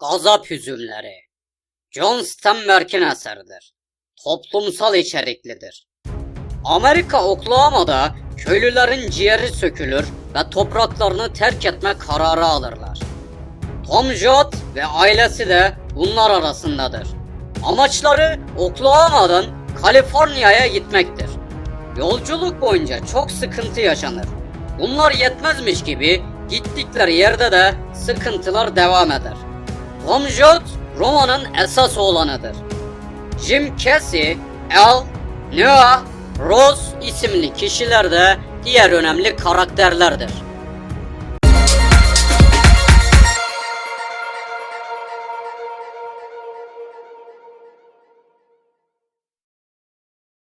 Gazap Hüzünleri John Steinbeck'in eseridir. Toplumsal içeriklidir. Amerika Oklahoma'da köylülerin ciğeri sökülür ve topraklarını terk etme kararı alırlar. Tom Jott ve ailesi de bunlar arasındadır. Amaçları Oklahoma'dan Kaliforniya'ya gitmektir. Yolculuk boyunca çok sıkıntı yaşanır. Bunlar yetmezmiş gibi gittikleri yerde de sıkıntılar devam eder. Tom Jott romanın esas oğlanıdır. Jim Casey, Al, Noah, Rose isimli kişiler de diğer önemli karakterlerdir.